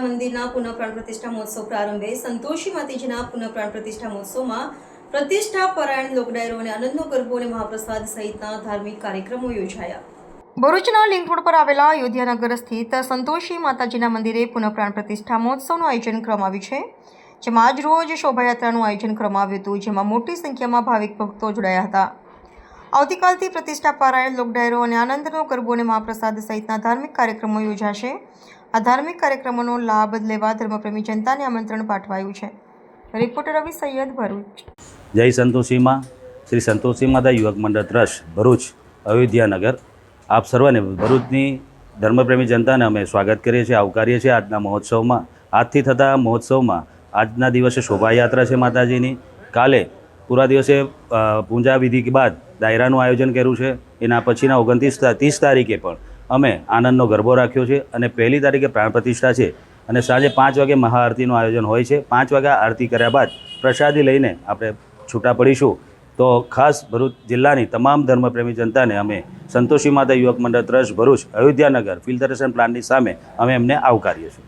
મંદિરના પુનઃ પ્રાણ પ્રતિષ્ઠા મહોત્સવ પ્રારંભે સંતોષી માતાજીના પુનઃ પ્રાણ પ્રતિષ્ઠા મહોત્સવમાં પ્રતિષ્ઠા પરાયણ લોકડાયરો અને આનંદનો ગરબો અને મહાપ્રસાદ સહિતના ધાર્મિક કાર્યક્રમો યોજાયા. ભરૂચના લિંક રોડ પર આવેલા અયોધ્યાનગર સ્થિત સંતોષી માતાજીના મંદિરે પુનઃપ્રાણ પ્રતિષ્ઠા મહોત્સવનું આયોજન કરવામાં છે, જેમાં આજ રોજ શોભાયાત્રાનું આયોજન કરવામાં આવ્યું હતું, જેમાં મોટી સંખ્યામાં ભાવિક ભક્તો જોડાયા હતા. આવતીકાલથી પ્રતિષ્ઠા પારાયણ લોકડાયરો અને આનંદનો ગરબો અને મહાપ્રસાદ સહિતના ધાર્મિક કાર્યક્રમો યોજાશે. આ ધાર્મિક કાર્યક્રમોનો લાભ લેવા ધર્મપ્રેમી જનતાને આમંત્રણ પાઠવાયું છે. રિપોર્ટર રવિ સૈયદ ભરૂચ. જય સંતોષીમાં શ્રી સંતોષી માતા યુવક મંડળ ટ્રસ્ટ ભરૂચ, અયોધ્યાનગર. આપ સર્વને ભરૂચની ધર્મપ્રેમી જનતાને અમે સ્વાગત કરીએ છીએ, આવકારીએ છીએ આજના મહોત્સવમાં. આજથી થતા મહોત્સવમાં આજના દિવસે શોભાયાત્રા છે માતાજીની. કાલે પૂરા દિવસે પૂજા વિધિ બાદ ડાયરાનું આયોજન કર્યું છે. એના પછીના ઓગણત્રીસ ત્રીસ તારીખે પણ અમે આનંદનો ગરબો રાખ્યો છે અને પહેલી તારીખે પ્રાણ પ્રતિષ્ઠા છે અને સાંજે પાંચ વાગે મહાઆરતીનું આયોજન હોય છે. પાંચ વાગ્યા આરતી કર્યા બાદ પ્રસાદી લઈને આપણે છૂટા પડીશું. તો ખાસ ભરૂચ જિલ્લાની તમામ ધર્મપ્રેમી જનતાને અમે સંતોષી માતા યુવક મંડળ ટ્રસ્ટ ભરૂચ અયોધ્યાનગર ફિલ્ટરેશન પ્લાન્ટની સામે અમે એમને આવકારીએ છીએ.